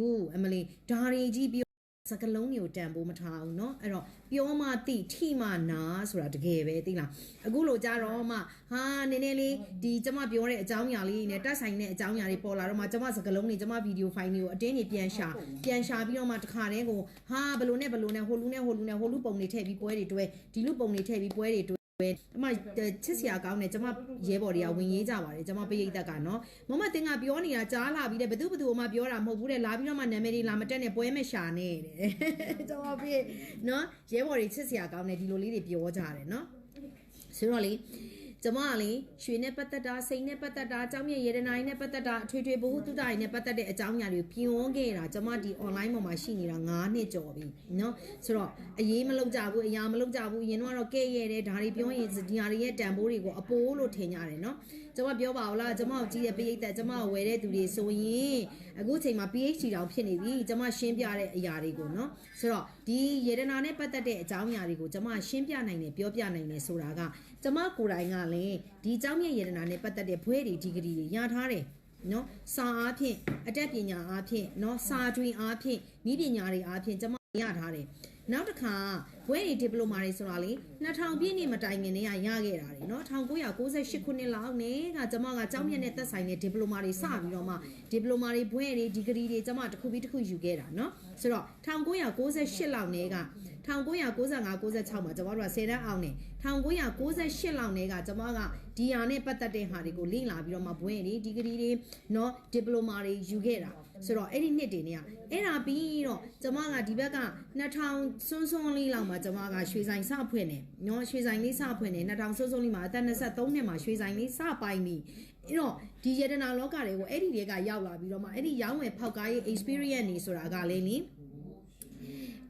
ဘူးအမလီဒါရီကြီးပြောစကလုံးမျိုးတန်ဖို့မထားဘူးเนาะအဲ့တော့ပြောမှတိထိမှနာဆိုတာတကယ်ပဲသိလားအခုလိုကြတော့မှဟာနည်းနည်းလေးဒီကျမပြောတဲ့အကြောင်းအရာလေးနဲ့တက်ဆိုင်တဲ့အကြောင်းအရာတွေပေါ်လာတော့မှကျမစကလုံးတွေကျမဗီဒီယိုဖိုင်တွေကိုအတင်းကြီးပြန်ရှာပြန်ရှာပြီးတော့မှတခါတည်းကိုဟာဘလို့နဲ့ဘလို့နဲ့ဟိုလူနဲ့ဟိုလူနဲ့ဟိုလူပုံတွေထည့်ပြီးပွဲတွေတွဲဒီလူပုံတွေထည့်ပြီးပွဲတွေတွဲ ပဲအမချစ်စရာကောင်းတယ်ကျမရဲဘော်တွေကဝင်ရေးကြပါတယ်ကျမပရိသတ်ကနော်မမတင်ကပြောနေတာကြားလာပြီးတဲ့ဘသူဘသူမှပြောတာမဟုတ်ဘူးတဲ့လာပြီးတော့မှနာမည်တွေလာမတက်နဲ့ပွဲမရှာနဲ့တဲ့ကျမပြည့်နော်ရဲဘော်တွေချစ်စရာကောင်းတယ်ဒီလိုလေးတွေပြောကြတယ်နော်ဆိုတော့လေ ကျမကလေရွှေနဲ့ပတ်သက်တာစိန်နဲ့ပတ်သက်တာအကြောင်းမြရေဒနာရင်းနဲ့ပတ်သက်တာအထွေထွေဘ ഹു တုဒ္ဒရင်းနဲ့ပတ်သက်တဲ့အကြောင်းအရာတွေကိုပြောခဲ့တာကျမဒီ online ပေါ်မှာရှိနေတာ9နှစ်ကျော်ပြီเนาะဆိုတော့အရေးမလုပ်ကြဘူးအရာမလုပ်ကြဘူးအရင်တော့ကဲ့ရဲ့တဲ့ဒါတွေပြောရင်ဒီဟာတွေရဲ့တန်ဖိုးတွေကိုအပိုးလို့ထင်ကြတယ်เนาะ ကျွန်မပြောပါအောင်လားကျွန်မကြီးရဲ့ပိဋကတ်ကျွန်မဝယ်တဲ့သူတွေဆိုရင်အခုချိန်မှာ PhD တောင်ဖြစ်နေပြီကျွန်မရှင်းပြတဲ့အရာတွေကိုနော်ဆိုတော့ဒီယေဒနာနဲ့ပတ်သက်တဲ့အကြောင်းအရာတွေကိုကျွန်မရှင်းပြနိုင်တယ်ပြောပြနိုင်တယ်ဆိုတာကကျွန်မကိုယ်တိုင်ကလည်းဒီအကြောင်းရဲ့ယေဒနာနဲ့ပတ်သက်တဲ့ဘွဲတွေဒီဂရီတွေရထားတယ်နော်စာအားဖြင့်အတတ်ပညာအားဖြင့်နော်စာတွင်အားဖြင့်ဤပညာတွေအားဖြင့်ကျွန်မရထားတယ် နောက်တစ်ခါဘွဲတွေဒီပလိုမာတွေဆိုတာလေ2000ပြည့်နှစ်မတိုင်ခင်တည်းကရခဲ့တာတွေနော်1998ခုနှစ်လောက်နဲ့ကကျမကကျောင်းမြတ်နဲ့သက်ဆိုင်တဲ့ဒီပလိုမာတွေစပြီးတော့မှဒီပလိုမာတွေဘွဲတွေဒီဂရီတွေကျမတစ်ခုပြီးတစ်ခုယူခဲ့တာနော်ဆိုတော့1998လောက်နဲ့က1995 96မှာကျမတို့က10တန်းအောင်နေ1998လောက်နဲ့ကကျမကဒီဟာနဲ့ပတ်သက်တဲ့ဟာတွေကိုလေ့လာပြီးတော့မှဘွဲတွေဒီဂရီတွေနော်ဒီပလိုမာတွေယူခဲ့တာ ဆိုတော့အဲ့ဒီနှစ်တွေနဲ့ကအဲ့ဒါပြီးတော့ကျမကဒီဘက်က2000စွန်းစွန်းလေးလောက်မှာကျမကရွှေဆိုင်စဖွင့်နေနော်ရွှေဆိုင်လေးစဖွင့်နေ2000စွန်းစွန်းလေးမှာအသက်23နှစ်မှာရွှေဆိုင်လေးစပိုင်ပြီအဲ့တော့ဒီယတနာလောကတွေကိုအဲ့ဒီတွေကရောက်လာပြီးတော့မှအဲ့ဒီရောင်းဝယ်ဖောက်ကားရေး experience နေဆိုတာကလည်းလी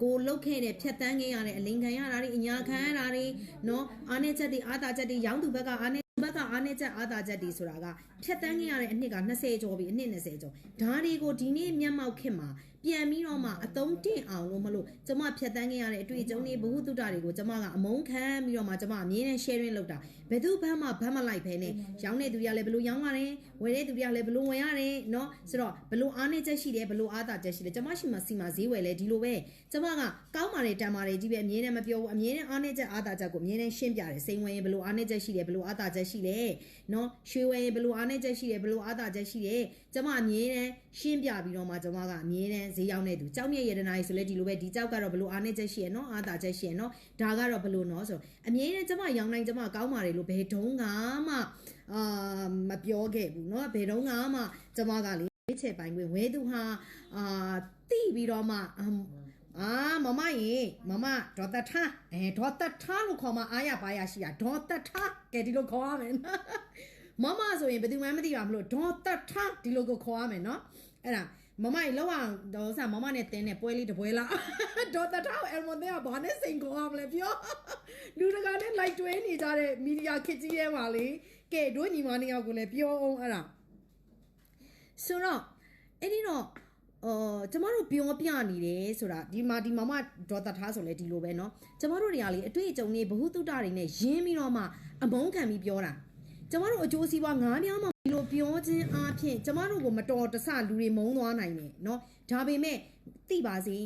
ကိုလုတ်ခဲ့တဲ့ဖြတ်တန်းခဲ့ရတဲ့အလင်ခံရတာတွေအညာခံရတာတွေနော်အားနေချက်တွေအာသာချက်တွေရောင်းသူဘက်ကအားနေဘ က်ကအားနေချက်အာသာချက်တွေဆိုတာကဖြတ်တန်းခဲ့ရတဲ့အနှစ်က20ကျော်ပြီအနှစ်20ကျော်ဒါတွေကိုဒီနေ့မျက်မှောက်ခင်မှာပြန်ပြီးတော့မှအသုံးတင်အောင်လို့မလို့ကျမဖြတ်တန်းခဲ့ရတဲ့အတွေ့အကြုံတွေဘ ഹു တုတ္တတွေကိုကျမကအမုန်းခံပြီးတော့မှကျမအမြဲတမ်း sharing လုပ်တာဘယ်သူဘက်မှဘက်မလိုက်ဖဲနဲ့ရောင်းတဲ့သူတွေကလည်းဘလို့ရောင်းရတယ်ဝယ်တဲ့သူတွေကလည်းဘလို့ဝယ်ရတယ်เนาะဆိုတော့ဘလို့အားနေချက်ရှိတယ်ဘလို့အားသာချက်ရှိတယ်ကျမရှိမှစီမှာဈေးဝယ်လဲဒီလိုပဲကျမကကောင်းပါတယ်တန်ပါတယ်ကြီးပဲအမြဲတမ်းမပြောဘူးအမြဲတမ်းအားနေချက်အားသာချက်ကိုအမြဲတမ်းရှင်းပြတယ်စိန်ဝင်ရင်ဘလို့အားနေချက်ရှိတယ်ဘလို့အားသာချက်ရှိ လဲနော်ရွှေဝယ်ရင်ဘလို့အားနဲ့ချက်ရှိတယ်ဘလို့အားသာချက်ရှိတယ်ကျမအမြဲတမ်းရှင်းပြပြီးတော့မှကျမကအမြဲတမ်းဈေးရောက်နေသူကြောက်မြက်ရတနာကြီးဆိုလဲဒီလိုပဲဒီကြောက်ကတော့ဘလို့အားနဲ့ချက်ရှိရနော်အားသာချက်ရှိရနော်ဒါကတော့ဘလို့နော်ဆိုအမြဲတမ်းကျမရောင်းနိုင်ကျမကောင်းပါတယ်လို့ဘယ်တုန်းကမှအာမပြောခဲ့ဘူးနော်ဘယ်တုန်းကမှကျမကလေချေပိုင်ခွင့်ဝဲသူဟာအာတိပြီးတော့မှ အမ်အာမမရေမမဒေါ်တထအဲဒေါ်တထလို့ခေါ်မှအားရပါရရှိတာဒေါ်တထကဲဒီလိုခေါ်ရမယ်နော်မမဆိုရင်ဘယ်သူမှမသိပါမလို့ဒေါ်တထဒီလိုကိုခေါ်ရမယ်နော်အဲ့ဒါမမကြီးလောက်အောင်ဒေါ်ဆာမမနဲ့တင်းတဲ့ပွဲလေးတစ်ပွဲလားဒေါ်တထကိုအယ်မွန်တဲ့ကဘာနဲ့စိန်ခေါ်ရမလဲပြောလူတကာနဲ့ like တွဲနေကြတဲ့မီဒီယာခစ်ကြီးရဲပါလေကဲတို့ညီမနှစ်ယောက်ကိုလည်းပြောအောင်အဲ့ဒါဆိုတော့အဲ့ဒီတော့ အော်ကျမတို့ပြောပြနေတယ်ဆိုတာဒီမှာဒီမမဒေါ်တထားဆိုလဲဒီလိုပဲเนาะကျမတို့တွေကလေအတွေ့အကြုံတွေဘ ഹു တုတ္တတွေနဲ့ရင်းပြီးတော့မှအမုန်းခံပြီးပြောတာကျမတို့အကျိုးစီးပွားငါးများမှဒီလိုပြောခြင်းအပြင်ကျမတို့ကိုမတော်တဆလူတွေမုန်းသွားနိုင်တယ်เนาะဒါပေမဲ့သိပါစေ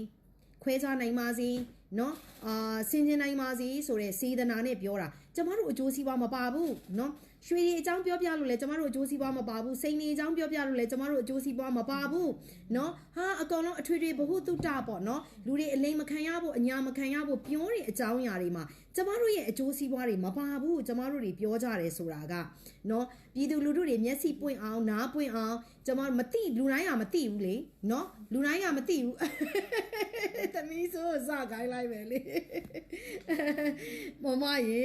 ခွဲခြားနိုင်ပါစေเนาะအာဆင်ခြင်နိုင်ပါစေဆိုတဲ့စေတနာနဲ့ပြောတာကျမတို့အကျိုးစီးပွားမပါဘူးเนาะ ရွှေတွေအကြောင်းပြောပြလို့လဲကျမတို့အကျိုးစီးပွားမပါဘူးစိန်တွေအကြောင်းပြောပြလို့လဲကျမတို့အကျိုးစီးပွားမပါဘူးเนาะဟာအကောင်လုံးအထွေထွေဘ ഹു တုတ္တပေါ့เนาะလူတွေအလိမ်မခံရဖို့အညာမခံရဖို့ပြောတဲ့အကြောင်းအရာတွေမှာကျမတို့ရဲ့အကျိုးစီးပွားတွေမပါဘူးကျမတို့တွေပြောကြတယ်ဆိုတာကเนาะပြည်သူလူထုတွေမျက်စိပွင့်အောင်နားပွင့်အောင်ကျမတို့မသိလူတိုင်းကမသိဘူးလေเนาะလူတိုင်းကမသိဘူးသမီးဆိုစခိုင်းလိုက်ပဲလေမမရေ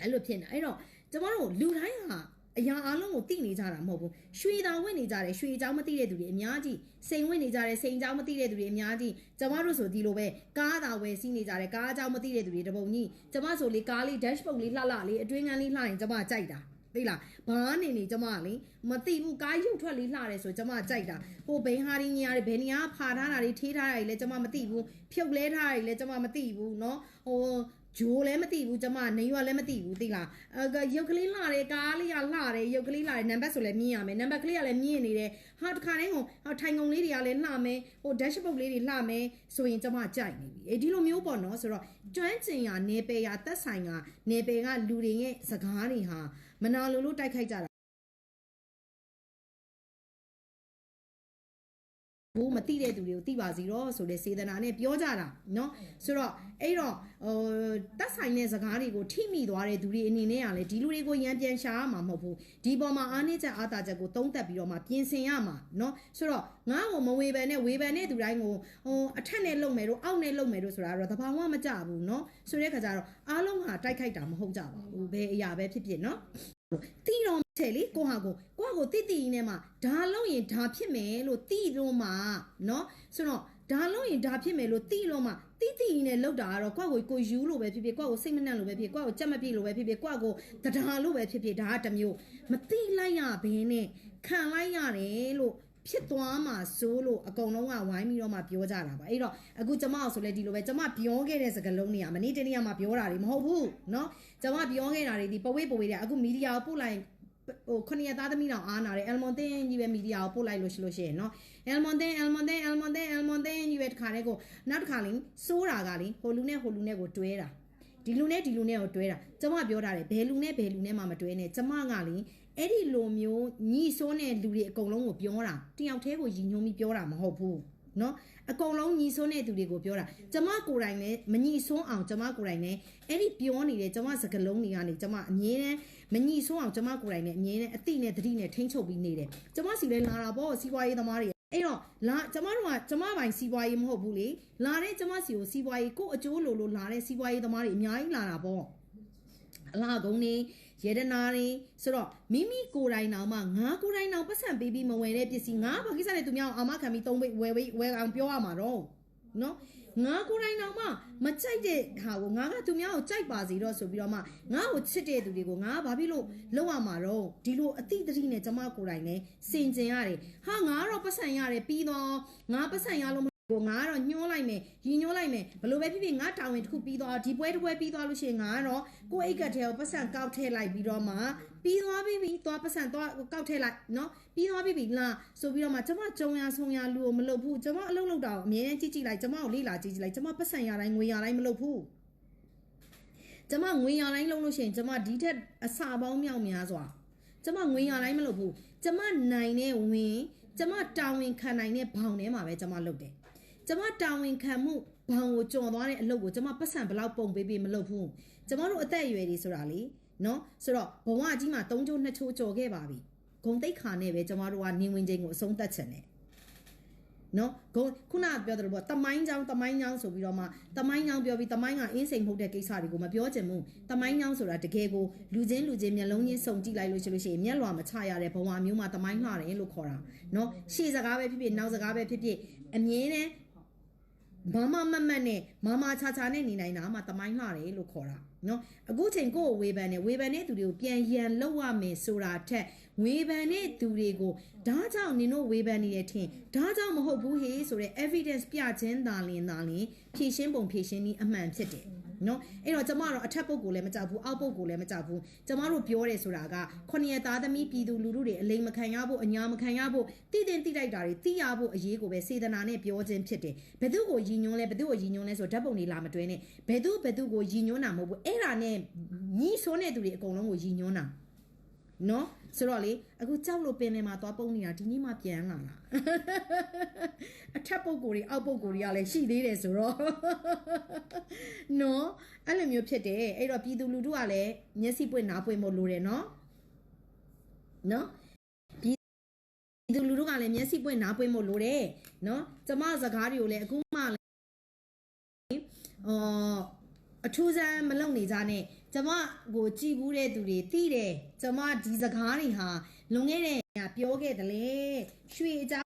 အဲ့လိုဖြစ်နေအဲ့တော့ ကျမတို့လူတိုင်းဟာအရာအလုံးကိုသိနေကြတာမဟုတ်ဘူးရွှေတောင်ဝင်နေကြတယ်ရွှေအကြောင်းမသိတဲ့သူတွေအများကြီးစိန်ဝင်နေကြတယ်စိန်အကြောင်းမသိတဲ့သူတွေအများကြီးကျမတို့ဆိုဒီလိုပဲကားသာဝယ်စီးနေကြတယ်ကားအကြောင်းမသိတဲ့သူတွေတပုံကြီးကျမဆိုလေကားလေး dashboard လေးလှလှလေးအတွင်းကန်းလေးလှရင်ကျမကြိုက်တာသိလားဘာနေနေကျမလေမသိဘူးကားရုပ်ထွက်လေးလှတယ်ဆိုကျမကြိုက်တာဟိုဘိန်းဟာရင်းကြီးရတယ်ဘယ်နေရာဖာထားတာတွေထေးထားတာတွေလည်းကျမမသိဘူးဖြုတ်လဲထားတာတွေလည်းကျမမသိဘူးเนาะဟို ဂျိုလည်းမသိဘူးကျမနေရွာလည်းမသိဘူးသိလားအဲရုပ်ကလေးလှတယ်ကားလေးကလှတယ်ရုပ်ကလေးလှတယ်နံပါတ်ဆိုလည်းမြင်ရမယ်နံပါတ်ကလေးကလည်းမြင်နေတယ်ဟာတခါတည်းကဟာထိုင်ကုန်လေးတွေကလည်းလှမယ်ဟို dashboard လေးတွေလှမယ်ဆိုရင်ကျမကြိုက်နေပြီအဲဒီလိုမျိုးပေါ့နော်ဆိုတော့ကျွမ်းကျင်ရနေပယ်ရသက်ဆိုင်ကနေပယ်ကလူတွေရဲ့စကားတွေဟာမနာလိုလို့တိုက်ခိုက်ကြတာ ဘူးမသိတဲ့သူတွေကိုသိပါစီတော့ဆိုတဲ့စေတနာနဲ့ပြောကြတာเนาะဆိုတော့အဲ့တော့ဟိုတက်ဆိုင်တဲ့စကားတွေကိုထိမိသွားတဲ့သူတွေအနေနဲ့ကလည်းဒီလူတွေကိုရန်ပြန်ရှာရမှာမဟုတ်ဘူးဒီပေါ်မှာအားနည်းချက်အားသာချက်ကိုသုံးသပ်ပြီးတော့မှပြင်ဆင်ရမှာเนาะဆိုတော့ငါ့ကိုမဝေဖန်နဲ့ဝေဖန်တဲ့သူတိုင်းကိုဟိုအထက်နဲ့လုံမယ်တို့အောက်နဲ့လုံမယ်တို့ဆိုတာကတော့တဘာဝမကြဘူးเนาะဆိုတဲ့ခါကျတော့အားလုံးဟာတိုက်ခိုက်တာမဟုတ်ကြပါဘူးဘယ်အရာပဲဖြစ်ဖြစ်เนาะ တီတော့ချဲလေကိုဟာကိုကိုဟာကိုတိတိနဲ့မှဒါလုံးရင်ဒါဖြစ်မယ်လို့တီလို့မှเนาะဆိုတော့ဒါလုံးရင်ဒါဖြစ်မယ်လို့တီလို့မှတိတိနဲ့လောက်တာကတော့ကိုယ့်ကိုကိုယူလို့ပဲဖြစ်ဖြစ်ကိုယ့်ကိုစိတ်မနှံ့လို့ပဲဖြစ်ကိုယ့်ကိုကြက်မပြည့်လို့ပဲဖြစ်ဖြစ်ကိုယ့်ကိုတရားလို့ပဲဖြစ်ဖြစ်ဒါကတစ်မျိုးမတိလိုက်ရဘင်းနဲ့ခံလိုက်ရတယ်လို့ ဖြစ်သွားမှာစိုးလို့အကုန်လုံးကဝိုင်းပြီးတော့မှပြောကြတာပါအဲ့တော့အခုကျမအောင်ဆိုလဲဒီလိုပဲကျမပြောခဲ့တဲ့စကားလုံးတွေကမနေ့တနေ့ကမှပြောတာတွေမဟုတ်ဘူးเนาะကျမပြောခဲ့တာတွေဒီပဝေးပဝေးတွေအခုမီဒီယာကိုပို့လိုက်ဟိုခဏရသားသမီးတောင်အားနာတယ်အယ်မွန်တင်းကြီးပဲမီဒီယာကိုပို့လိုက်လို့ရှိလို့ရှိရင်เนาะအယ်မွန်တင်းအယ်မွန်တင်းအယ်မွန်တင်းအယ်မွန်တင်းကြီးပဲတစ်ခါတည်းကိုနောက်တစ်ခါလင်းစိုးတာကလင်းဟိုလူနဲ့ဟိုလူနဲ့ကိုတွဲတာဒီလူနဲ့ဒီလူနဲ့ကိုတွဲတာကျမပြောထားတယ်ဘယ်လူနဲ့ဘယ်လူနဲ့မှမတွဲနဲ့ကျမကလင်း အဲ့ဒီလိုမျိုးညီဆိုးတဲ့လူတွေအကုန်လုံးကိုပြောတာတယောက်တည်းကိုညီညွှန်းပြီးပြောတာမဟုတ်ဘူးနော်အကုန်လုံးညီဆိုးတဲ့သူတွေကိုပြောတာကျမကိုယ်တိုင်လည်းမညီဆိုးအောင်ကျမကိုယ်တိုင်လည်းအဲ့ဒီပြောနေတဲ့ကျမစကလုံးတွေကနေကျမအငြင်းနဲ့မညီဆိုးအောင်ကျမကိုယ်တိုင်လည်းအငြင်းနဲ့အတိနဲ့တတိနဲ့ထိမ့်ချုပ်ပြီးနေတယ်ကျမစီလဲလာတာပေါ့စီးပွားရေးသမားတွေအဲ့တော့လာကျမတို့ကကျမပိုင်စီးပွားရေးမဟုတ်ဘူးလေလာတဲ့ကျမစီကိုစီးပွားရေးကိုအကျိုးလိုလိုလာတဲ့စီးပွားရေးသမားတွေအများကြီးလာတာပေါ့အလားကုန်းနေ ရေဒနာတွေဆိုတော့မိမိကိုယ်တိုင်တောင်မှငါကိုယ်တိုင်တောင်ပတ်စံပေးပြီးမဝယ်တဲ့ပစ္စည်းငါဘာကိစ္စလဲသူများအောင်အာမခံပြီးသုံးပေးဝယ်ပေးဝယ်အောင်ပြောရမှာတော့နော်ငါကိုယ်တိုင်တောင်မှမကြိုက်တဲ့ဟာကိုငါကသူများကိုကြိုက်ပါစေတော့ဆိုပြီးတော့မှငါ့ကိုချစ်တဲ့သူတွေကိုငါဘာဖြစ်လို့လောက်ရမှာတော့ဒီလိုအတိအတိနဲ့ကျမကိုယ်တိုင်နဲ့စင်ကျင်ရတယ်ဟာငါကတော့ပတ်စံရတယ်ပြီးတော့ငါပတ်စံရလို့ ကိုငါကတော့ညှိုးလိုက်မယ်ရီညှိုးလိုက်မယ်ဘလို့ပဲဖြစ်ဖြစ်ငါတာဝန်တစ်ခုပြီးသွားဒီပွဲတစ်ပွဲပြီးသွားလို့ရှိရင်ငါကတော့ကိုယ့်အိတ်ကထဲကိုပတ်စံကောက်ထည့်လိုက်ပြီးတော့မှပြီးသွားပြီပြီးသွားပတ်စံသွားကောက်ထည့်လိုက်နော်ပြီးသွားပြီပြီးလာဆိုပြီးတော့မှကျမကြုံရဆုံရလူကိုမလုပ်ဘူးကျမအလုပ်လုပ်တာကိုအမြဲတမ်းကြည့်ကြည့်လိုက်ကျမကိုလေ့လာကြည့်ကြည့်လိုက်ကျမပတ်စံရတိုင်းငွေရတိုင်းမလုပ်ဘူးကျမငွေရတိုင်းလုပ်လို့ရှိရင်ကျမဒီထက်အစာပေါင်းမြောက်များစွာကျမငွေရတိုင်းမလုပ်ဘူးကျမနိုင်တဲ့ဝင်ကျမတာဝန်ခံနိုင်တဲ့ဘောင်ထဲမှာပဲကျမလုပ်တယ် ကျမတာဝန်ခံမှုဘောင်ကိုကြော်သွားတဲ့အလုပ်ကိုကျမပတ်စံဘလောက်ပုံပေးပေးမလုပ်ဘူးကျမတို့အသက်အရွယ်တွေဆိုတာလေနော်ဆိုတော့ဘဝကြီးမှာ၃ချိုး၂ချိုးကြော်ခဲ့ပါပြီဂုံတိတ်ခါနဲ့ပဲကျမတို့ကနေဝင်ချိန်ကိုအဆုံးသတ်ချင်တယ်နော်ဂုံခုနကပြောတယ်ပေါ့တမိုင်းချောင်းတမိုင်းချောင်းဆိုပြီးတော့မှတမိုင်းချောင်းပြောပြီးတမိုင်းကအင်းစိန်မှုတ်တဲ့ကိစ္စတွေကိုမပြောချင်ဘူးတမိုင်းချောင်းဆိုတာတကယ်ကိုလူချင်းလူချင်းမျက်လုံးချင်းစုံကြည့်လိုက်လို့ရှိလို့ရှိရင်မျက်လွှာမချရတဲ့ဘဝမျိုးမှာတမိုင်းလှတယ်လို့ခေါ်တာနော်ရှေ့စကားပဲဖြစ်ဖြစ်နောက်စကားပဲဖြစ်ဖြစ်အမြဲတမ်း မမမတ်မတ်နဲ့မမချာချာနဲ့နေနိုင်တာမှတမိုင်းလှတယ်လို့ခေါ်တာနော်အခုချိန်ကိုယ့်ကိုဝေဖန်နေဝေဖန်တဲ့သူတွေကိုပြန်ရန်လောက်ရမယ်ဆိုတာထက်ဝေဖန်တဲ့သူတွေကိုဒါကြောင့်နင်တို့ဝေဖန်နေတဲ့ထင်ဒါကြောင့်မဟုတ်ဘူးဟေးဆိုတဲ့ evidence ပြခြင်းသာလင်သာလင်ဖြည့်ရှင်းပုံဖြည့်ရှင်းနည်းအမှန်ဖြစ်တယ် နော်အဲ့တော့ကျမတို့အထက်ပုတ်ကိုလည်းမကြောက်ဘူးအောက်ပုတ်ကိုလည်းမကြောက်ဘူးကျမတို့ပြောတယ်ဆိုတာကခုနှစ်ရသားသမီးပြည်သူလူထုတွေအလိမ်မခံရဖို့အညာမခံရဖို့တည်တင်တိတိုက်တာတွေသိရဖို့အရေးကိုပဲစေတနာနဲ့ပြောခြင်းဖြစ်တယ်ဘယ်သူကိုယဉ်ညွန်းလဲဘယ်သူကိုယဉ်ညွန်းလဲဆိုဓာတ်ပုံတွေလာမတွဲနဲ့ဘယ်သူဘယ်သူကိုယဉ်ညွန်းတာမဟုတ်ဘူးအဲ့ဒါနဲ့ညီဆိုးတဲ့သူတွေအကုန်လုံးကိုယဉ်ညွန်းတာ နော်ဆိုတော့လေအခုကြောက်လို့ပင်လယ်မှာသွားပုံနေတာဒီနေ့မှပြန်လာတာအထက်ပုတ်ကိုတွေအောက်ပုတ်ကိုတွေကလည်းရှိသေးတယ်ဆိုတော့နော်အဲ့လိုမျိုးဖြစ်တယ်အဲ့တော့ပြည်သူလူထုကလည်းမျက်စိပွင့်နားပွင့်ဖို့လိုတယ်နော်နော်ပြည်သူလူထုကလည်းမျက်စိပွင့်နားပွင့်ဖို့လိုတယ်နော်ကျမစကားတွေကိုလည်းအခုမှလည်းအော် အထူးဆန်းမလုံနေကြနဲ့ကျမကိုကြည်ဘူးတဲ့သူတွေသိတယ်ကျမဒီစကားတွေဟာလွန်ခဲ့တဲ့ကပြောခဲ့တယ်လေရွှေအကြောင်း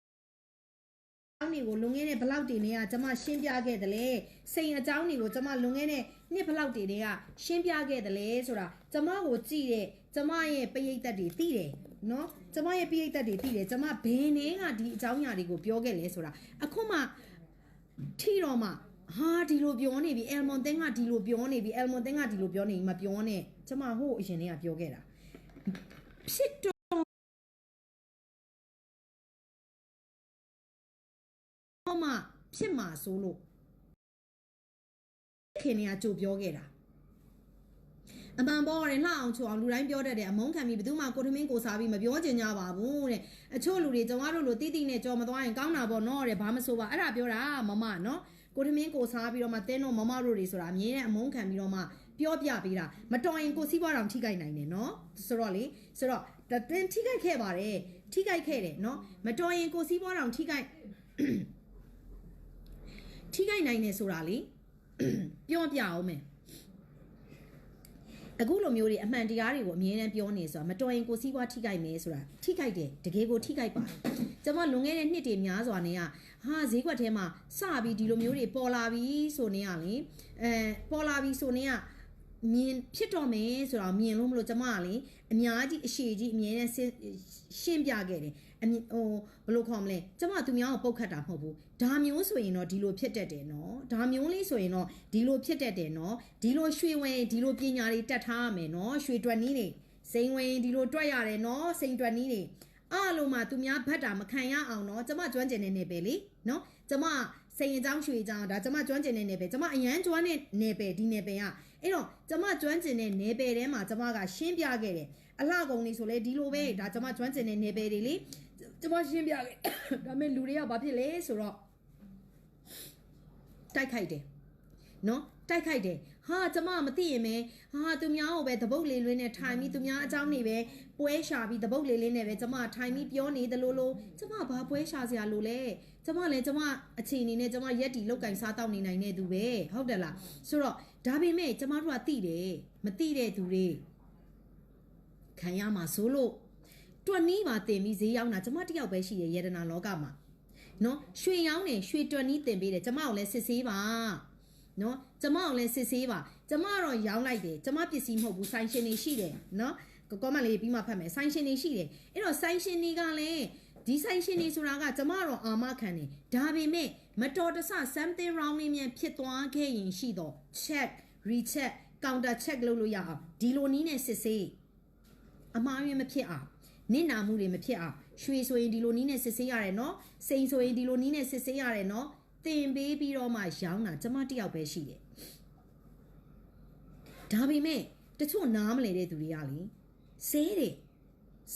အကြောင်းတွေကိုလွန်ခဲ့တဲ့ဘလောက်တင်တွေကကျမရှင်းပြခဲ့တယ်လေစိန်အကြောင်းတွေကိုကျမလွန်ခဲ့တဲ့နှစ်ဘလောက်တင်တွေကရှင်းပြခဲ့တယ်လေဆိုတာကျမကိုကြည့်တဲ့ကျမရဲ့ပရိသတ်တွေသိတယ်နော်ကျမရဲ့ပရိသတ်တွေသိတယ်ကျမဘယ်နည်းကဒီအကြောင်းအရာတွေကိုပြောခဲ့လဲဆိုတာအခုမှထီတော့မှ ဟာဒီလိုပြောနေပြီအယ်မွန်တင်းကဒီလိုပြောနေပြီအယ်မွန်တင်းကဒီလိုပြောနေပြီမပြောနဲ့ကျမဟို့အရင်တည်းကပြောခဲ့တာဖြစ်တော့မှဖြစ်မှာဆိုလို့ခင်နေကကြိုပြောခဲ့တာအမှန်ပေါ်ရင်လှအောင်ချူအောင်လူတိုင်းပြောတတ်တယ်အမုန်းခံပြီးဘယ်သူမှကိုထမင်းကိုစားပြီးမပြောချင်ကြပါဘူးတဲ့အချို့လူတွေကျမတို့လိုတိတိနဲ့ကြော်မသွားရင်ကောင်းတာပေါ့နော်တဲ့ဘာမဆိုပါအဲ့ဒါပြောတာမမနော် ကိုထမင်းကိုစားပြီးတော့မှတင်းတော့မမတို့တွေဆိုတာအမြဲတမ်းအမုန်းခံပြီးတော့မှပြောပြပေးတာမတော်ရင်ကိုစီးပွားတော်ထိခိုက်နိုင်တယ်နော်ဆိုတော့လေဆိုတော့တင်းထိခိုက်ခဲ့ပါတယ်ထိခိုက်ခဲ့တယ်နော်မတော်ရင်ကိုစီးပွားတော်ထိခိုက်ထိခိုက်နိုင်တယ်ဆိုတာလေပြောပြအောင်မယ်အခုလိုမျိုးတွေအမှန်တရားတွေကိုအမြဲတမ်းပြောနေဆိုတာမတော်ရင်ကိုစီးပွားထိခိုက်မယ်ဆိုတာထိခိုက်တယ်တကယ်ကိုထိခိုက်ပါတယ်ကျွန်မလွန်ခဲ့တဲ့နှစ်တွေများစွာနေက ဟာဈေးကွက်ထဲမှာစပြီးဒီလိုမျိုးတွေပေါ်လာပြီဆိုနေရလေအဲပေါ်လာပြီဆိုနေကမြင်ဖြစ်တော့မယ်ဆိုတော့မြင်လို့မလို့ကျွန်မကလေအများကြီးအရှိကြီးအမြဲတမ်းရှင်းပြခဲ့တယ်အမြင်ဟိုဘယ်လိုခေါ်မလဲကျွန်မသူများကိုပုတ်ခတ်တာမဟုတ်ဘူးဒါမျိုးဆိုရင်တော့ဒီလိုဖြစ်တတ်တယ်နော်ဒါမျိုးလေးဆိုရင်တော့ဒီလိုဖြစ်တတ်တယ်နော်ဒီလိုရွှေဝင်ဒီလိုပညာတွေတက်ထားရမယ်နော်ရွှေတွက်နည်းတွေစိန်ဝင်ဒီလိုတွက်ရတယ်နော်စိန်တွက်နည်းတွေ အားလုံးမှာသူများဘတ်တာမခံရအောင်နော်ကျွန်မကျွမ်းကျင်နေနေပဲလေနော်ကျွန်မစိန်အကြောင်းရွှေအကြောင်းဒါကျွန်မကျွမ်းကျင်နေနေပဲကျွန်မအရန်ကျွမ်းနေနေပဲဒီနေပဲကအဲ့တော့ကျွန်မကျွမ်းကျင်တဲ့နေပဲထဲမှာကျွန်မကရှင်းပြခဲ့တယ်အလှကုန်နေဆိုလဲဒီလိုပဲဒါကျွန်မကျွမ်းကျင်တဲ့နေပဲတွေလေကျွန်မရှင်းပြခဲ့ဒါပေမဲ့လူတွေကဘာဖြစ်လဲဆိုတော့တိုက်ခိုက်တယ်နော်တိုက်ခိုက်တယ်ဟာကျမမသိရင်ပဲဟာသူများကိုပဲတပုတ်လေးလွင်းနဲ့ထိုင်ပြီးသူများအကြောင်းနေပဲ ပွဲရှာပြီးတပုတ်လေးလေးနဲ့ပဲကျမထိုင်ပြီးပြောနေသလိုလိုကျမဘာပွဲရှာစရာလိုလဲကျမလည်းကျမအခြေအနေနဲ့ကျမရက်တီလောက်ကင်စားတောက်နေနိုင်တဲ့သူပဲဟုတ်တယ်လားဆိုတော့ဒါပေမဲ့ကျမတို့ကသိတယ်မသိတဲ့သူတွေခံရမှာဆိုလို့တွက်နီးပါတင်ပြီးဈေးရောက်တာကျမတယောက်ပဲရှိရရေဒနာလောကမှာနော်ရွှေရောင်းတယ်ရွှေတွက်နီးတင်ပေးတယ်ကျမကိုလည်းစစ်ဆေးပါနော်ကျမအောင်လဲစစ်ဆေးပါကျမတော့ရောင်းလိုက်တယ်ကျမပစ္စည်းမဟုတ်ဘူးဆိုင်ရှင်တွေရှိတယ်နော် ကောမလေးပြီးမှဖတ်မယ်ဆိုင်ရှင်တွေရှိတယ်အဲ့တော့ဆိုင်ရှင်တွေကလည်းဒီဆိုင်ရှင်တွေဆိုတာကကျမတော့အာမခံတယ်ဒါပေမဲ့မတော်တဆ something wrong လေးမြန်ဖြစ်သွားခဲ့ရင်ရှိတော့ check recheck counter check လုပ်လို့ရအောင်ဒီလိုနီးနဲ့စစ်ဆေးအမှားရင်းမဖြစ်အောင်နင့်နာမှုတွေမဖြစ်အောင်ရွှေဆိုရင်ဒီလိုနီးနဲ့စစ်ဆေးရတယ်နော်စိန်ဆိုရင်ဒီလိုနီးနဲ့စစ်ဆေးရတယ်နော်တင်ပေးပြီးတော့မှရောင်းတာကျမတယောက်ပဲရှိတယ်ဒါပေမဲ့တချို့နားမလဲတဲ့သူတွေကလေ ဆဲတယ်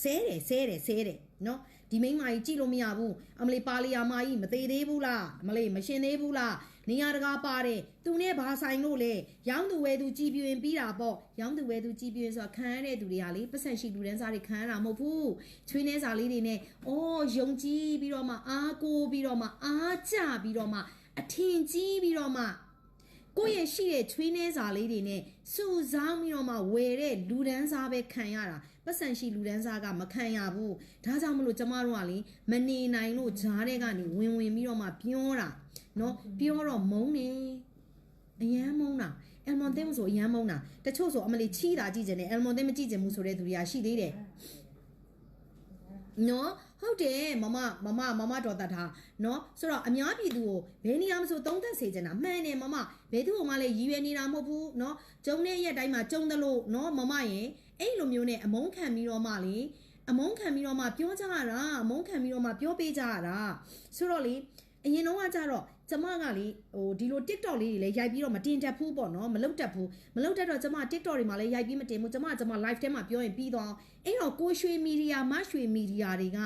ဆဲတယ်ဆဲတယ်ဆဲတယ်နော်ဒီမိန်းမကြီးကြည့်လို့မရဘူးအမလေးပါလီယာမကြီးမသေးသေးဘူးလားအမလေးမရှင်သေးဘူးလားနေရတကားပါတယ်သူနဲ့ဘာဆိုင်လို့လဲရောင်းသူဝဲသူကြည်ပြွင်ပြီးတာပေါ့ရောင်းသူဝဲသူကြည်ပြွင်ဆိုတာခံရတဲ့သူတွေကလေပတ်စံရှိလူတန်းစားတွေခံရတာမဟုတ်ဘူးချွေးနှဲစာလေးတွေနဲ့အော်ယုံကြည်ပြီးတော့မှအားကိုပြီးတော့မှအားကြပြီးတော့မှအထင်ကြီးပြီးတော့မှ ကိုယ့်ရဲ့ရှိတဲ့ချွေးနှဲစာလေးတွေနဲ့စူဆောင်းပြီးတော့မှဝယ်တဲ့လူဒန်းစားပဲခံရတာပတ်စံရှိလူဒန်းစားကမခံရဘူးဒါကြောင့်မလို့ကျမတို့ကလေမနေနိုင်လို့ဂျားတဲ့ကနေဝင်ဝင်ပြီးတော့မှပြောတာနော်ပြောတော့မုန်းနေအယမ်းမုန်းတာအယ်မွန်သင်းဆိုအယမ်းမုန်းတာတချို့ဆိုအမလီချီတာကြည့်ကြတယ်အယ်မွန်သင်းမကြည့်ကြဘူးဆိုတဲ့သူတွေကရှိသေးတယ်နော် ဟုတ်တယ်မမမမမမတော်တတ်တာနော်ဆိုတော့အများပြည်သူကိုဘယ်နေရာမှဆိုသုံးသက်စေချင်တာမှန်တယ်မမဘယ်သူမှလည်းရည်ရွယ်နေတာမဟုတ်ဘူးနော်ကျုံတဲ့ရက်တိုင်းမှာကျုံတယ်လို့နော်မမရင်အဲ့လိုမျိုးနဲ့အမုန်းခံပြီးတော့မှလေအမုန်းခံပြီးတော့မှပြောကြရတာအမုန်းခံပြီးတော့မှပြောပေးကြရတာဆိုတော့လေအရင်တော့ကကြတော့ကျမကလေဟိုဒီလို TikTok လေးတွေလည်းရိုက်ပြီးတော့မတင်တတ်ဘူးပေါ့နော်မလုပ်တတ်ဘူးမလုပ်တတ်တော့ကျမ TikTok တွေမှာလည်းရိုက်ပြီးမတင်ဘူးကျမကျမ live ထဲမှာပြောရင်ပြီးတော့အဲ့တော့ကိုရွှေမီဒီယာမရွှေမီဒီယာတွေက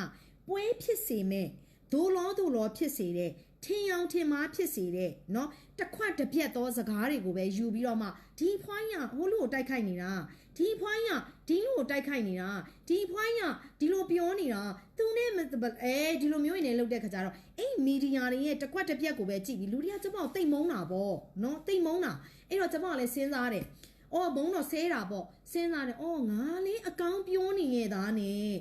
ပွဲဖြစ်စေမဲ့ဒိုလောဒိုလောဖြစ်စေတဲ့ထင်အောင်ထင်မှားဖြစ်စေတဲ့เนาะတခွတ်တပြက်သောစကားတွေကိုပဲယူပြီးတော့မှဒီဖွိုင်းရဟိုလိုတိုက်ခိုက်နေတာဒီဖွိုင်းရဒီလိုတိုက်ခိုက်နေတာဒီဖွိုင်းရဒီလိုပြောနေတာသူနဲ့အဲဒီလိုမျိုးနေလောက်တဲ့ခါကျတော့အဲ့မီဒီယာတွေရဲ့တခွတ်တပြက်ကိုပဲကြည့်ပြီးလူတွေကကျမကိုတိတ်မုန်းတာပေါ့เนาะတိတ်မုန်းတာအဲ့တော့ကျမကလည်းစဉ်းစားတယ်အော်ဘုံတော့ဆဲတာပေါ့စဉ်းစားတယ်အော်ငါလေးအကောင်းပြောနေရတာနဲ့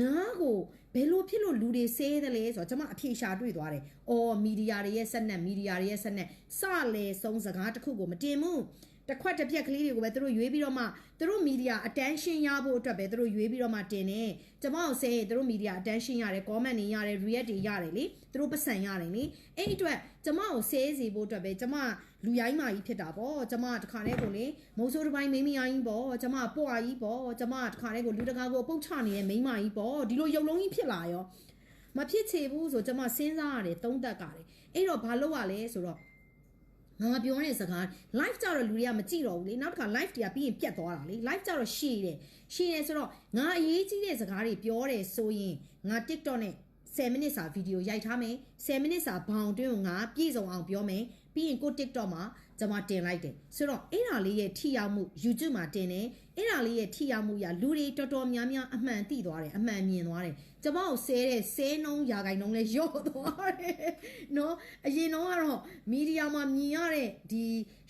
ငါ့ကို ဘယ်လိုဖြစ်လို့လူတွေဆေးတယ်လဲဆိုတော့ကျွန်မအဖြေရှာတွေ့သွားတယ်။အော်မီဒီယာတွေရဲ့ဆက်နက်မီဒီယာတွေရဲ့ဆက်နက်စလေဆုံးစကားတစ်ခုကိုမတင်ဘူးတစ်ခွက်တစ်ပြက်ကလေးတွေကိုပဲသူတို့ရွေးပြီးတော့မှသူတို့ media attention ရဖို့အတွက်ပဲသူတို့ရွေးပြီးတော့မှတင်တယ်ကျမတို့ဆဲရင်သူတို့ media attention ရတယ် comment တွေရတယ် react တွေရတယ်လေသူတို့ပတ်စံရတယ်လေအဲ့ဒီအတွက်ကျမကိုဆဲစီဖို့အတွက်ပဲကျမ လူရိုင်းမာကြီးဖြစ်တာပေါ့ကျမတခါတည်းကိုလေမုံဆိုးတစ်ပိုင်းမိန်းမကြီးပေါ့ကျမပွားကြီးပေါ့ကျမတခါတည်းကိုလူတကာကိုပုတ်ချနေတဲ့မိန်းမကြီးပေါ့ဒီလိုရုပ်လုံးကြီးဖြစ်လာရောမဖြစ်ချေဘူးဆိုကျွန်မစဉ်းစားရတယ်သုံးသပ်ကြတယ်အဲ့တော့ဘာလုပ်ရလဲဆိုတော့ငါပြောတဲ့စကား live ကြတော့လူတွေကမကြည့်တော့ဘူးလေနောက်တစ်ခါ live တွေကပြီးရင်ပြတ်သွားတာလေ live ကြတော့ရှည်တယ်ရှည်တယ်ဆိုတော့ငါအရေးကြီးတဲ့စကားတွေပြောတယ်ဆိုရင်ငါ TikTok နဲ့10မိနစ်စာဗီဒီယိုရိုက်ထားမယ်10မိနစ်စာဘောင်တွင်းကိုငါပြည့်စုံအောင်ပြောမယ် ပြီးရင်ကို TikTok မှာကျွန်မတင်လိုက်တယ်ဆိုတော့အဲ့ဒါလေးရဲ့ထိရောက်မှု YouTube မှာတင်တယ်အဲ့ဒါလေးရဲ့ထိရောက်မှုရလူတွေတော်တော်များများအမှန်သိသွားတယ်အမှန်မြင်သွားတယ် ကျွန်မကိုဆဲတဲ့ဆဲနှုံးရာဂိုင်နှုံးလဲရော့သွားတယ်နော်အရင်တော့ကတော့မီဒီယာမှာမြင်ရတဲ့ဒီ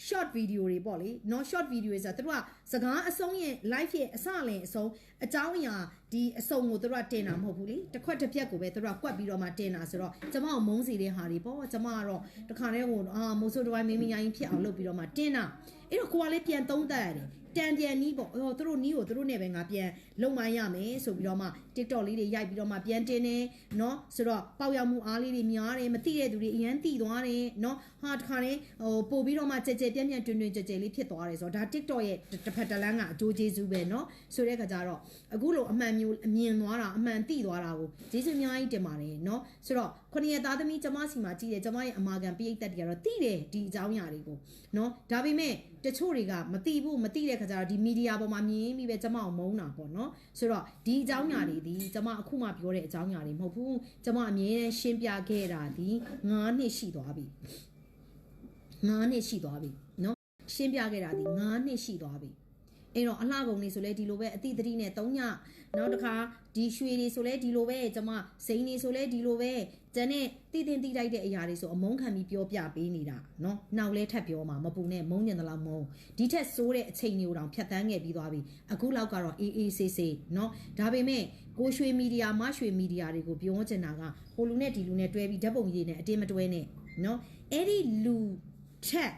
short video တွေပေါ့လေနော် short video တွေဆိုတာသူတို့ကစကားအဆုံးရဲ့ live ရဲ့အစလင်အဆုံးအကြောင်းအရာဒီအစုံကိုသူတို့ကတင်တာမဟုတ်ဘူးလေတစ်ခွက်တစ်ပြက်ကိုပဲသူတို့ကကွက်ပြီးတော့မှတင်တာဆိုတော့ကျွန်မကိုမုန်းစီတဲ့ဟာတွေပေါ့ကျွန်မကတော့တခါတည်းကိုအာမိုးဆိုးတစ်ပိုင်းမင်းမရိုင်းဖြစ်အောင်လုပ်ပြီးတော့မှတင်တာအဲ့တော့ကိုကလည်းပြန်သုံးသပ်ရတယ် တန်ပြန်နီးပေါ့အော်သူတို့နီးကိုသူတို့နဲ့ပဲငါပြန်လုံမရမယ်ဆိုပြီးတော့မှ TikTok လေးတွေရိုက်ပြီးတော့မှပြန်တင်နေเนาะဆိုတော့ပေါက်ရောက်မှုအားလေးတွေများတယ်မသိတဲ့သူတွေအရန်သိသွားတယ်เนาะဟာတခါတည်းဟိုပို့ပြီးတော့မှကြဲကြဲပြန့်ပြန့်တွင်တွင်ကြဲကြဲလေးဖြစ်သွားတယ်ဆိုတော့ဒါ TikTok ရဲ့တစ်ဖက်တစ်လမ်းကအကျိုးကျေးဇူးပဲเนาะဆိုတဲ့ခါကျတော့အခုလိုအမှန်မျိုးအမြင်သွားတာအမှန်သိသွားတာကိုကျေးဇူးအများကြီးတင်ပါတယ်เนาะဆိုတော့ခုနှစ်ရက်သားသမီးကျမစီမှာကြည့်တယ်ကျမရဲ့အမာခံပိတ်သက်တွေကတော့သိတယ်ဒီအကြောင်းအရာတွေကိုเนาะဒါပေမဲ့ တချို့တွေကမသိဘူးမသိတဲ့ခါကျတော့ဒီမီဒီယာပေါ်မှာမြင်ပြီးပဲကျမအောင်မုန်းတာပေါ့နော်ဆိုတော့ဒီအကြောင်းညာတွေဒီကျမအခုမှပြောတဲ့အကြောင်းညာတွေမဟုတ်ဘူးကျမအမြဲတမ်းရှင်းပြခဲ့တာဒီ9နှစ်ရှိသွားပြီ9နှစ်ရှိသွားပြီနော်ရှင်းပြခဲ့တာဒီ9နှစ်ရှိသွားပြီအဲ့တော့အလှကုန်နေဆိုလဲဒီလိုပဲအတိတတိနဲ့၃ညနောက်တစ်ခါဒီရွှေတွေဆိုလဲဒီလိုပဲကျမဇိန်းတွေဆိုလဲဒီလိုပဲ ကျန်တဲ့တည်တင်တိတိုက်တဲ့အရာတွေဆိုအမုန်းခံပြီးပြောပြပေးနေတာနော်နောက်လဲထပ်ပြောမှာမပူနဲ့မုန်းညင်တဲ့လောက်မုန်းဒီထက်ဆိုးတဲ့အချိန်မျိုးတောင်ဖြတ်တန်းခဲ့ပြီးသွားပြီအခုလောက်ကတော့အေးအေးဆေးဆေးနော်ဒါပေမဲ့ကိုရွှေမီဒီယာမရွှေမီဒီယာတွေကိုပြောချင်တာကဟိုလူနဲ့ဒီလူနဲ့တွဲပြီးဓာတ်ပုံရည်နဲ့အတင်းမတွဲနဲ့နော်အဲ့ဒီလူထက်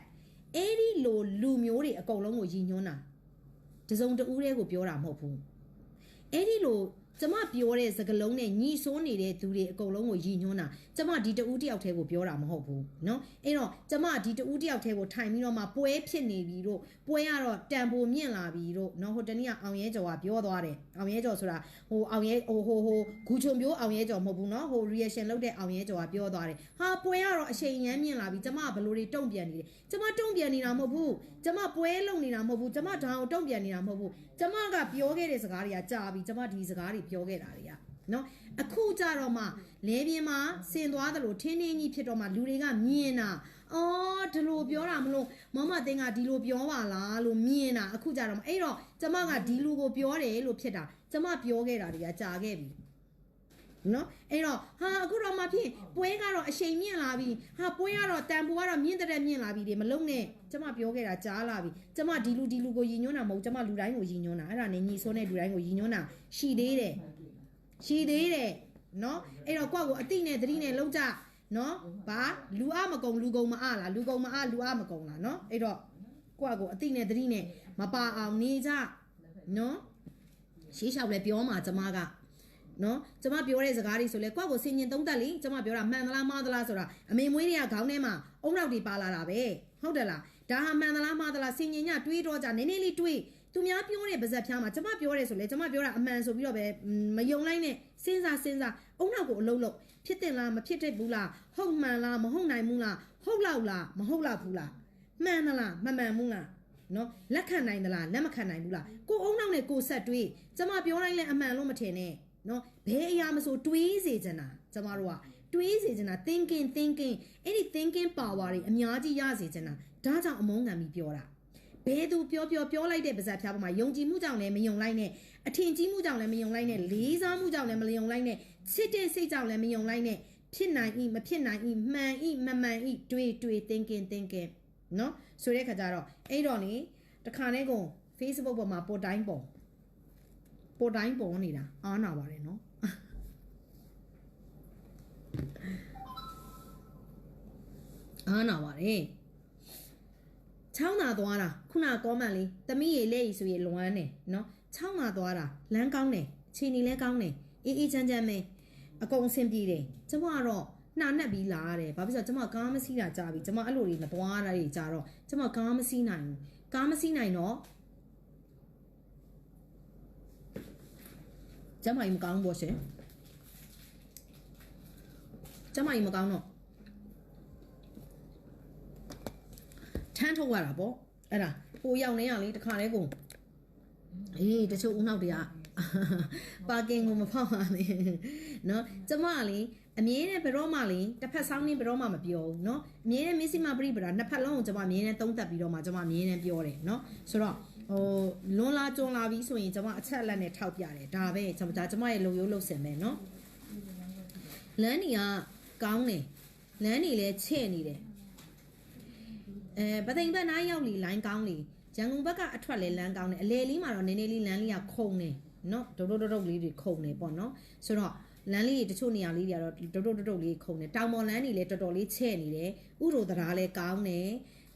အဲ့ဒီလိုလူမျိုးတွေအကုန်လုံးကိုရည်ညွှန်းတာတစုံတူးတဲ့ကိုပြောတာမဟုတ်ဘူးအဲ့ဒီလို ကျမပြောတဲ့စကားလုံးနဲ့ညီဆိုးနေတဲ့သူတွေအကုန်လုံးကိုရည်ညွှန်းတာကျမဒီတဦးတယောက်တည်းကိုပြောတာမဟုတ်ဘူးเนาะအဲ့တော့ကျမဒီတဦးတယောက်တည်းကိုထိုင်ပြီးတော့မှပွဲဖြစ်နေပြီတို့ပွဲကတော့တန်ဖိုမြင့်လာပြီတို့เนาะဟိုတနေ့ကအောင်ရဲကျော်ကပြောသွားတယ်အောင်ရဲကျော်ဆိုတာဟိုအောင်ရဲဟိုဟိုဟိုဂူချုံပြိုးအောင်ရဲကျော်မဟုတ်ဘူးเนาะဟို reaction လုပ်တဲ့အောင်ရဲကျော်ကပြောသွားတယ်ဟာပွဲကတော့အချိန်ရမ်းမြင့်လာပြီကျမဘလို့တွေတုံ့ပြန်နေတယ်ကျမတုံ့ပြန်နေတာမဟုတ်ဘူးကျမပွဲလုံနေတာမဟုတ်ဘူးကျမဒါအောင်တုံ့ပြန်နေတာမဟုတ်ဘူး ကျမကပြောခဲ့တဲ့စကားတွေကကြာပြီကျမဒီစကားတွေပြောခဲ့တာတွေကနော်အခုကြတော့မှလဲပြင်းမှာဆင်သွားသလိုထင်းထင်းကြီးဖြစ်တော့မှလူတွေကမြင်တာအော်ဒီလိုပြောတာမလို့မမသိန်းကဒီလိုပြောပါလားလို့မြင်တာအခုကြတော့မှအဲ့တော့ကျမကဒီလူကိုပြောတယ်လို့ဖြစ်တာကျမပြောခဲ့တာတွေကကြာခဲ့ပြီ နော်အဲ့တော့ဟာအခုတော့မှဖြစ်ပွဲကတော့အချိန်မြင့်လာပြီဟာပွဲကတော့တန်ဖိုးကတော့မြင့်တဲ့မြင့်လာပြီဒီမလုံနဲ့ကျမပြောခဲ့တာကြားလာပြီကျမဒီလူဒီလူကိုယဉ်ညွန်းတာမဟုတ်ကျမလူတိုင်းကိုယဉ်ညွန်းတာအဲ့ဒါနဲ့ညီဆိုးတဲ့လူတိုင်းကိုယဉ်ညွန်းတာရှိသေးတယ်ရှိသေးတယ်နော်အဲ့တော့ကိုယ့်ကိုအတိနဲ့သတိနဲ့လုံးကြနော်ဘာလူအမကုံလူကုံမအလားလူကုံမအလူအမကုံလားနော်အဲ့တော့ကိုယ့်ကိုအတိနဲ့သတိနဲ့မပါအောင်နေကြနော်ရှေးလျှောက်လဲပြောမှာကျမက နော်ကျမပြောတဲ့စကားတွေဆိုလဲကိုယ့်ကိုစင်ញင်သုံးသက်လေကျမပြောတာမှန်သလားမှားသလားဆိုတာအမေမွေးတွေကခေါင်းထဲမှာအုံနောက်တွေပါလာတာပဲဟုတ်တယ်လားဒါဟာမှန်သလားမှားသလားစင်ញင်ညတွေးတော့ကြနည်းနည်းလေးတွေးသူများပြောတဲ့ပါဇက်ဖျားမှာကျမပြောတယ်ဆိုလဲကျမပြောတာအမှန်ဆိုပြီးတော့ပဲမယုံလိုက်နဲ့စဉ်းစားစဉ်းစားအုံနောက်ကိုအလုံးလုံးဖြစ်တင်လားမဖြစ်တတ်ဘူးလားဟုတ်မှန်လားမဟုတ်နိုင်ဘူးလားဟုတ်လောက်လားမဟုတ်လောက်ဘူးလားမှန်သလားမမှန်ဘူးလားနော်လက်ခံနိုင်သလားလက်မခံနိုင်ဘူးလားကိုအုံနောက်နဲ့ကိုဆက်တွေးကျမပြောလိုက်လဲအမှန်လို့မထင်နဲ့ နော်ဘယ်အရာမဆိုတွေးစေချင်တာကျမတို့ကတွေးစေချင်တာ thinking thinking အဲ့ဒီ thinking power တွေအများကြီးရစေချင်တာဒါကြောင့်အမုန်းခံပြီးပြောတာဘယ်သူပြောပြောပြောလိုက်တဲ့ပါဇက်ဖျားပေါ်မှာယုံကြည်မှုကြောင့်လည်းမယုံလိုက်နဲ့အထင်ကြီးမှုကြောင့်လည်းမယုံလိုက်နဲ့လေးစားမှုကြောင့်လည်းမယုံလိုက်နဲ့ချစ်တဲ့စိတ်ကြောင့်လည်းမယုံလိုက်နဲ့ဖြစ်နိုင်ဤမဖြစ်နိုင်ဤမှန်ဤမမှန်ဤတွေးတွေး thinking thinking နော်ဆိုတဲ့ခါကျတော့အဲ့တော့လေတခါနဲ့ကုန် Facebook ပေါ်မှာပို့တိုင်းပေါ် ပို့တိုင်းပေါ်နေတာအားနာပါတယ်နော်အားနာပါတယ်ချောင်းသာသွားတာခုနကောမန်လေးသမီးရေလက်ရည်ဆိုရေလွမ်းတယ်နော်ချောင်းသာသွားတာလမ်းကောင်းတယ်ခြေနေလဲကောင်းတယ်အေးအေးချမ်းချမ်းပဲအကုန်အဆင်ပြေတယ်ကျမကတော့နှာနဲ့ပြီးလာရတယ်ဘာဖြစ်လို့လဲဆိုတော့ကျမကားမစီးတာကြာပြီကျမအဲ့လိုတွေမသွားတာတွေကြာတော့ကျမကားမစီးနိုင်ဘူးကားမစီးနိုင်တော့ ကျမကြီးမကောင်းဘူးရှင်ကျမကြီးမကောင်းတော့ထမ်းထုတ်ရတာပေါ့အဲ့ဒါပိုရောက်နေရလေတခါလဲကုန်အေးတချို့ဦးနောက်တွေက ပါကင်ကိုမဖောက်ပါနဲ့เนาะကျမကလေအမြဲတမ်းဘယ်တော့မှလေတစ်ဖက်ဆောင်းနေဘယ်တော့မှမပြောဘူးเนาะအမြဲတမ်းမစ္စည်းမပရိပဒါနှစ်ဖက်လုံးကိုကျမအမြဲတမ်းသုံးသပ်ပြီးတော့မှကျမအမြဲတမ်းပြောတယ်เนาะဆိုတော့ ဟိုလွန်လာကြုံလာပြီဆိုရင်ကျမအချက်အလက်နဲ့ထောက်ပြတယ်ဒါပဲကျမဒါကျမရဲ့လုံရိုးလုံစင်ပဲเนาะလမ်းနေကကောင်းတယ်လမ်းနေလဲချဲ့နေတယ်အဲပသိမ်ဘက်နားရောက်လီလိုင်းကောင်းလီရန်ကုန်ဘက်ကအထွက်လဲလမ်းကောင်းတယ်အလေလေးမှာတော့နည်းနည်းလေးလမ်းလေးကခုံနေနော်ဒုတ်ဒုတ်ဒုတ်ဒုတ်လေးတွေခုံနေပေါ့နော်ဆိုတော့လမ်းလေးတွေတချို့နေရာလေးတွေကတော့ဒုတ်ဒုတ်ဒုတ်ဒုတ်လေးခုံနေတောင်ပေါ်လမ်းတွေလည်းတော်တော်လေးချဲ့နေတယ်ဥရိုတရားလည်းကောင်းတယ်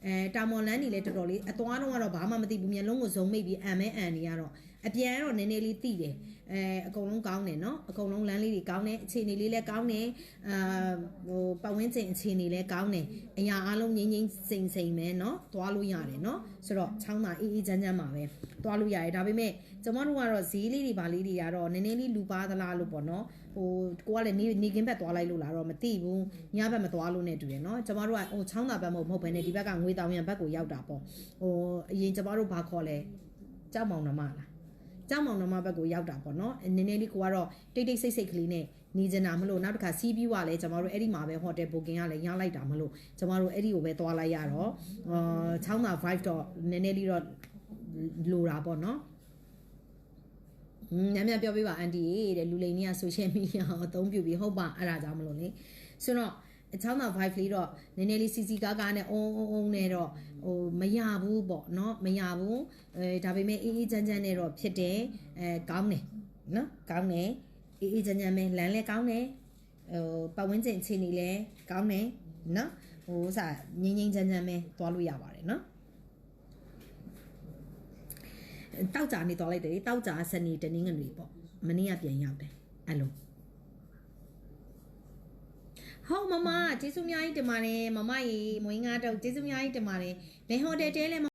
အဲတောင်ပေါ်လမ်းတွေလည်းတော်တော်လေးအသွားတော့ကတော့ဘာမှမသိဘူးမျက်လုံးကိုဇုံမိတ်ပြီးအံမဲအံနေရတော့အပြန်ကတော့နည်းနည်းလေးသိတယ်အဲအကုန်လုံးကောင်းတယ်နော်အကုန်လုံးလမ်းလေးတွေကောင်းတယ်အခြေအနေလေးလည်းကောင်းတယ်အာဟိုပတ်ဝန်းကျင်အခြေအနေလည်းကောင်းတယ်အရာအလုံးငိမ့်ငိမ့်စိမ်စိမ်ပဲနော်သွားလို့ရတယ်နော်ဆိုတော့ချောင်းသာအေးအေးချမ်းချမ်းပါပဲသွားလို့ရတယ်ဒါပေမဲ့ကျမတို့ကတော့ဈေးလေးတွေဗာလေးတွေကတော့နည်းနည်းလေးလူပါသလားလို့ပေါ့နော်ဟိုကိုကလည်းနေနေကင်းဘက်သွားလိုက်လို့လားတော့မသိဘူးညဘက်မသွားလို့နဲ့တူတယ်နော်ကျမတို့ကဟိုချောင်းသာဘက်မဟုတ်မဟုတ်ဘဲနဲ့ဒီဘက်ကငွေတောင်ရံဘက်ကိုရောက်တာပေါ့ဟိုအရင်ကျမတို့ဘာခေါ်လဲကြောက်မောင်နှမလားကြောက်မောင်နှမဘက်ကိုရောက်တာပေါ့နော်နည်းနည်းလေးကိုကတော့တိတ်တိတ်ဆိတ်ဆိတ်ကလေးနဲ့နေကြတာမလို့နောက်တစ်ခါစီးပြီးွားလဲကျမတို့အဲ့ဒီမှာပဲဟိုတယ်ဘိုကင်ကလည်းရလိုက်တာမလို့ကျမတို့အဲ့ဒီကိုပဲသွားလိုက်ရတော့အာချောင်းသာ vibe တော့နည်းနည်းလေးတော့လိုတာပေါ့နော် ဟင်းညံ့ညံ့ပြောပြပါအန်တီတဲ့လူလိန်ကြီးက social media ကိုအသုံးပြုပြီးဟုတ်ပါအဲ့ဒါကြောင့်မလို့လေဆိုတော့အချောင်းသာ vibe လေးတော့နည်းနည်းလေးစီစီကားကားနဲ့အုံအုံအုံနဲ့တော့ဟိုမရဘူးပေါ့เนาะမရဘူးအဲဒါပေမဲ့အေးအေးချမ်းချမ်းနဲ့တော့ဖြစ်တယ်အဲကောင်းတယ်เนาะကောင်းတယ်အေးအေးချမ်းချမ်းပဲလမ်းလည်းကောင်းတယ်ဟိုပတ်ဝန်းကျင်အခြေအနေလည်းကောင်းတယ်เนาะဟိုဥစားငင်းငင်းချမ်းချမ်းပဲသွားလို့ရပါတယ်เนาะ တောက်ကြနေသွားလိုက်တယ်တောက်ကြစနေတနင်္ဂနွေပေါ့မနေ့ကပြန်ရောက်တယ်အဲ့လိုဟုတ်မမကျေးဇူးအများကြီးတင်ပါတယ်မမရေမွေးငါတော့ကျေးဇူးအများကြီးတင်ပါတယ်ဘယ်ဟိုတယ်တဲလဲ